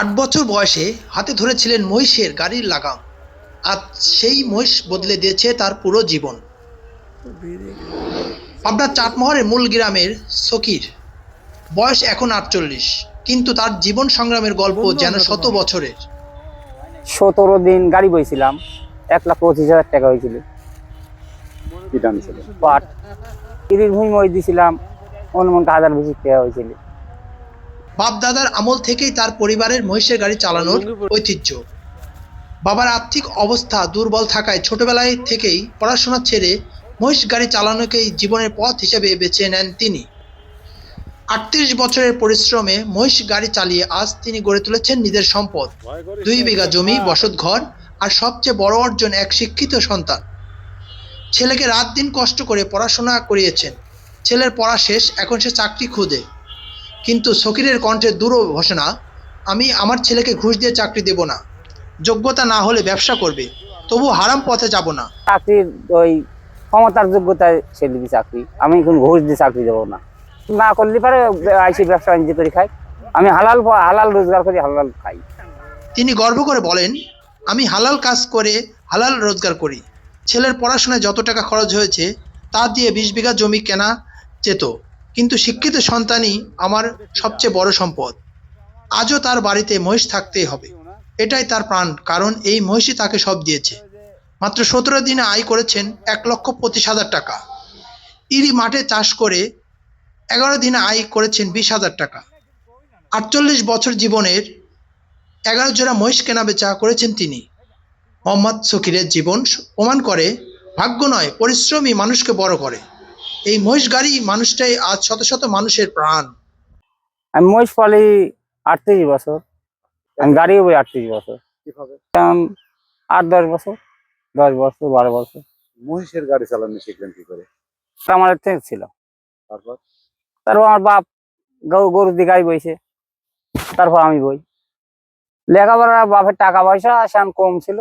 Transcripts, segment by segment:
আট বছর বয়সে হাতে ধরেছিলেন মহিষের গাড়ির লাগাম। আজ সেই মহিষ বদলে দিয়েছে তার পুরো জীবন। পাবনার চাটমোহরের মূল গ্রামের সকির। বয়স এখন আটচল্লিশ কিন্তু তার জীবন সংগ্রামের গল্প যেন শত বছরের। সতেরো দিন গাড়ি বইছিলাম এক লাখ পঁচিশ হাজার টাকা হয়েছিল। কি দাম ছিল? পাট। তিরিশ ভূমি মই দিছিলাম অনুমান হাজার বেশি টাকা হয়েছিল। বাপ দাদার আমল থেকেই তার পরিবারের মহিষের গাড়ি চালানোর ঐতিহ্য। বাবার আর্থিক অবস্থা দুর্বল থাকায় ছোটবেলায় থেকেই পড়াশোনা ছেড়ে মহিষ গাড়ি চালানোকেই জীবনের পথ হিসেবে বেছে নেন তিনি। আটত্রিশ বছরের পরিশ্রমে মহিষ গাড়ি চালিয়ে আজ তিনি গড়ে তুলেছেন নিজের সম্পদ। দুই বিঘা জমি, বসত ঘর আর সবচেয়ে বড় অর্জন এক শিক্ষিত সন্তান। ছেলেকে রাত দিন কষ্ট করে পড়াশোনা করিয়েছেন। ছেলের পড়া শেষ, এখন সে চাকরি খুঁজে। কিন্তু সকিরের কণ্ঠে দূরও ঘোষণা আমি আমার ছেলেকে ঘুষ দিয়ে চাকরি দেব না। যোগ্যতা না হলে ব্যবসা করবে তবু হারাম পথে যাব না। চাকরির ওই ক্ষমতার যোগ্যতায় সে দিবি চাকরি। আমি এখন ঘুষ দিয়ে চাকরি দেবো না। না করলে পারে আইসি ব্যবসা বাণিজ্য করে খাই। আমি হালাল হালাল রোজগার করি হালাল খাই। তিনি গর্ব করে বলেন আমি হালাল কাজ করে হালাল রোজগার করি। ছেলের পড়াশোনায় যত টাকা খরচ হয়েছে তা দিয়ে বিশ বিঘা জমি কেনা যেত। কিন্তু শিক্ষিত সন্তানই আমার সবচেয়ে বড় সম্পদ। আজও তার বাড়িতে মহিষ থাকতেই হবে। এটাই তার প্রাণ, কারণ এই মহিষই তাকে সব দিয়েছে। মাত্র সতেরো দিনে আয় করেছেন এক লক্ষ পঁচিশ হাজার টাকা। ইরি মাঠে চাষ করে এগারো দিনে আয় করেছেন বিশ হাজার টাকা। আটচল্লিশ বছর জীবনের এগারো জোড়া মহিষ কেনা বেচা করেছেন তিনি। মোহাম্মদ সকিরের জীবন প্রমাণ করে, ভাগ্য নয়, পরিশ্রমই মানুষকে বড় করে। এই মহিষ গাড়ি মানুষটাই আজ শত শত মানুষের প্রাণ। আমি মহিষ পালি আটত্রিশ বছর। আমি গাড়িও বই আটত্রিশ বছর। কীভাবে? কারণ আট দশ বছর দশ বছর বারো বছর। মহিষের গাড়ি চালানো শিখলেন কি করে? আমার থেকে ছিল। তারপর? তারপর আমার বাপ গরু গরুর দিকে গাই বইছে। তারপর আমি বই। লেখাপড়া বাপের টাকা পয়সা আসান কম ছিল।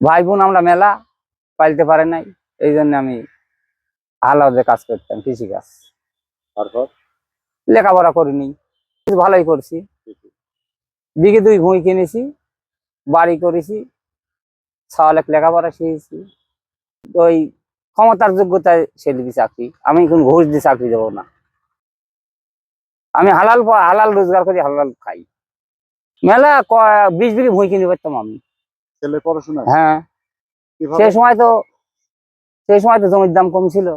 ভাই বোন আমরা মেলা পাইতে পারে নাই। এই জন্য আমি আলাদা কাজ করতাম কৃষি কাজ। তারপর? লেখাপড়া করিনি। ভালোই করছি। বিঘে দুই ভুঁই কিনেছি বাড়ি করেছি ছাওয়ালেক লেখাপড়া শিখেছি। ওই ক্ষমতার যোগ্যতায় সে দিবি চাকরি আমি এখন ঘুষ দিয়ে চাকরি দেবো না। আমি হালাল হালাল রোজগার করি হালাল খাই। মেলা বিশ বিঘে ভুঁই কিনে পারতাম আমি। ছেলের পড়াশোনা? হ্যাঁ। সেই সময় তো সেই সময় তো জমির দাম কম ছিল।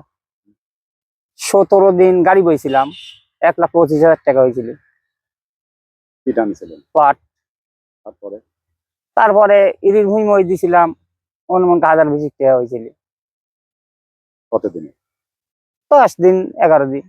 সতেরো দিন গাড়ি বইছিলাম এক লাখ পঁচিশ হাজার টাকা হয়েছিল কি পাট। তারপরে? তারপরে ইরির ভূমি মই দিছিলাম অনুমান হাজার বেশি টাকা হয়েছিল কতদিনে? দশ দিন এগারো দিন।